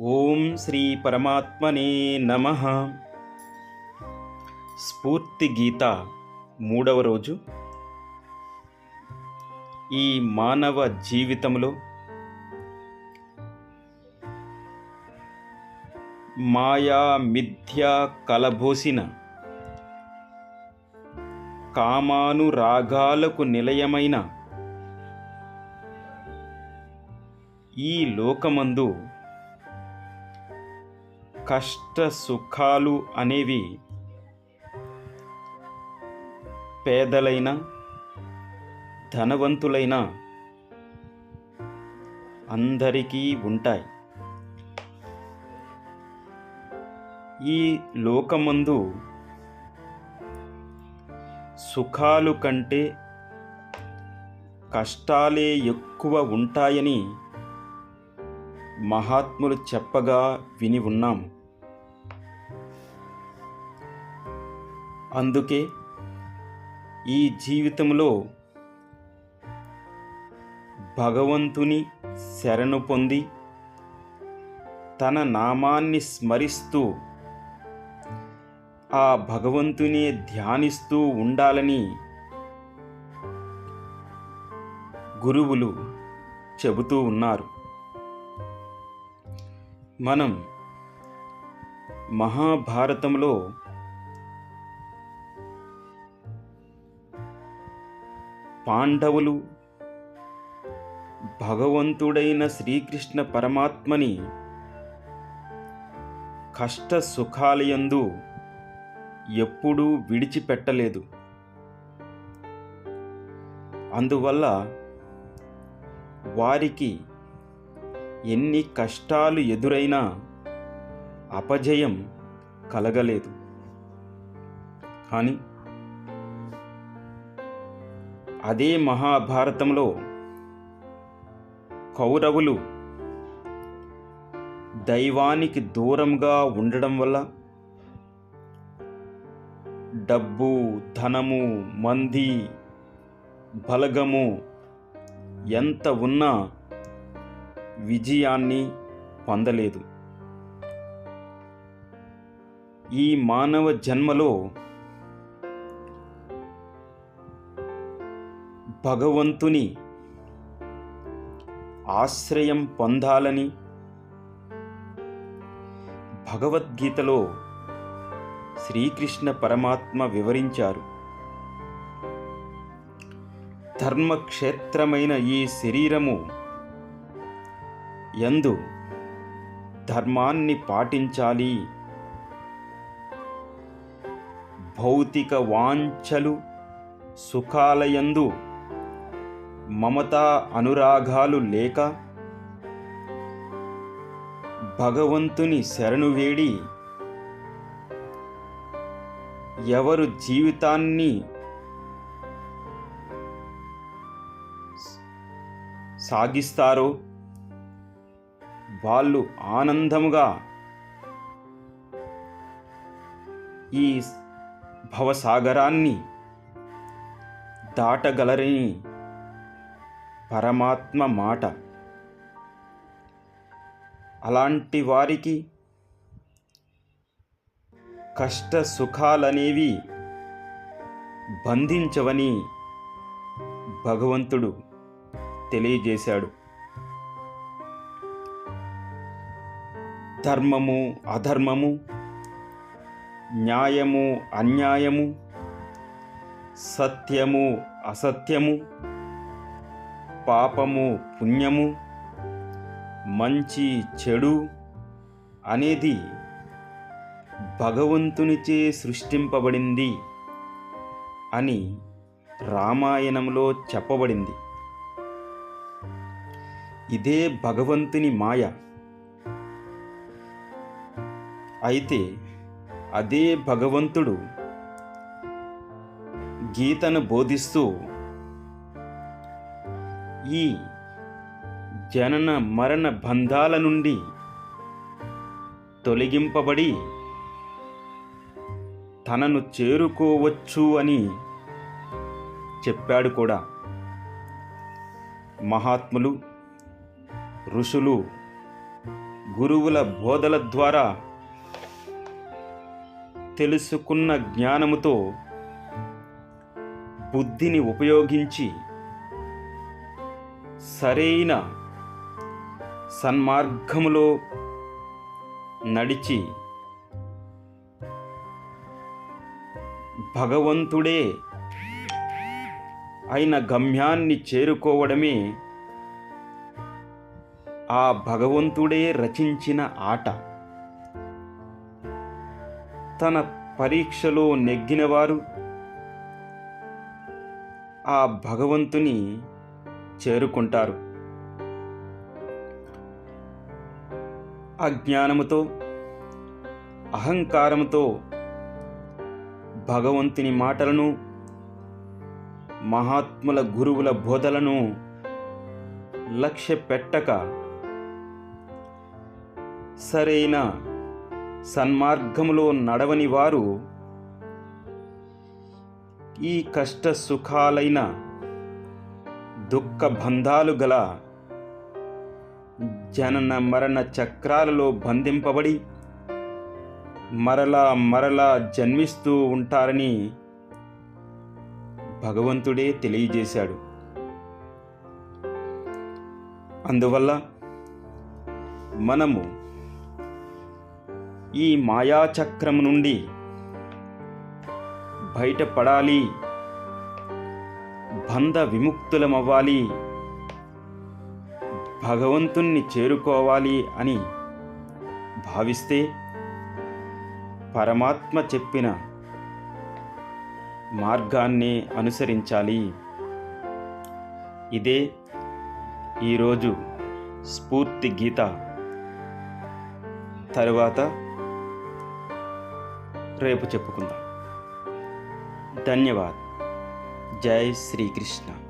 ఓం శ్రీ పరమాత్మనే నమ. స్ఫూర్తి గీత మూడవ రోజు. ఈ మానవ జీవితంలో మాయా మిథ్య కలబోసిన కామానురాగాలకు నిలయమైన ఈ లోకమందు కష్ట సుఖాలు అనేవి పేదలైన ధనవంతులైన అందరికీ ఉంటాయి. ఈ లోకమందు సుఖాలు కంటే కష్టాలే ఎక్కువ ఉంటాయని మహాత్ములు చెప్పగా విని ఉన్నాం. అందుకే ఈ జీవితంలో భగవంతుని శరణు పొంది తన నామాన్ని స్మరిస్తూ ఆ భగవంతుని ధ్యానిస్తూ ఉండాలని గురువులు చెబుతూ ఉన్నారు. మనం మహాభారతంలో పాండవులు భగవంతుడైన శ్రీకృష్ణ పరమాత్మని కష్ట సుఖాలయందు ఎప్పుడూ విడిచిపెట్టలేదు. అందువల్ల వారికి ఎన్ని కష్టాలు ఎదురైనా అపజయం కలగలేదు. కానీ అదే మహాభారతంలో కౌరవులు దైవానికి దూరంగా ఉండడం వల్ల డబ్బు ధనము మంది బలగము ఎంత ఉన్నా విజయాన్ని పొందలేదు. ఈ మానవ జన్మలో భగవంతుని ఆశ్రయం పొందాలని భగవద్గీతలో శ్రీకృష్ణ పరమాత్మ వివరించారు. ధర్మక్షేత్రమైన ఈ శరీరము యందు ధర్మాన్ని పాటించాలి. భౌతిక వాంఛలు సుఖాలయందు మమతా అనురాగాలు లేక భగవంతుని శరణు వేడి ఎవరు జీవితాన్ని సాగిస్తారో వాళ్ళు ఆనందముగా ఈ భవసాగరాన్ని దాటగలరని పరమాత్మ మాట. అలాంటి వారికి కష్ట సుఖాలనేవి బంధించవని భగవంతుడు తెలియజేశాడు. ధర్మము అధర్మము న్యాయము అన్యాయము సత్యము అసత్యము పాపము పుణ్యము మంచి చెడు అనేది భగవంతునిచే సృష్టింపబడింది అని రామాయణంలో చెప్పబడింది. ఇదే భగవంతుని మాయ. అయితే అదే భగవంతుడు గీతను బోధిస్తూ ఈ జనన మరణ బంధాల నుండి తొలగింపబడి తనను చేరుకోవచ్చు అని చెప్పాడు కూడా. మహాత్ములు ఋషులు గురువుల బోధల ద్వారా తెలుసుకున్న జ్ఞానముతో బుద్ధిని ఉపయోగించి సరైన సన్మార్గములో నడిచి భగవంతుడే అయిన గమ్యాన్ని చేరుకోవడమే ఆ భగవంతుడే రచించిన ఆట. తన పరీక్షలో నెగ్గినవారు ఆ భగవంతుని చేరుకుంటారు. అజ్ఞానముతో అహంకారముతో భగవంతుని మాటలను మహాత్ముల గురువుల బోధలను లక్ష్య పెట్టక సరైన సన్మార్గములో నడవని వారు ఈ కష్ట సుఖాలైన దుఃఖ బంధాలు గల జనన మరణ చక్రాలలో బంధింపబడి మరలా మరలా జన్మిస్తూ ఉంటారని భగవంతుడే తెలియజేశాడు. అందువల్ల మనము ఈ మాయాచక్రం నుండి బయటపడాలి బంధ విముక్తులమవ్వాలి. భగవంతుణ్ణి చేరుకోవాలి అని భావిస్తే పరమాత్మ చెప్పిన మార్గాన్నే అనుసరించాలి. ఇదే ఈరోజు స్ఫూర్తి గీత. తరువాత రేపు చెప్పుకుందాం. ధన్యవాద్. జై శ్రీకృష్ణ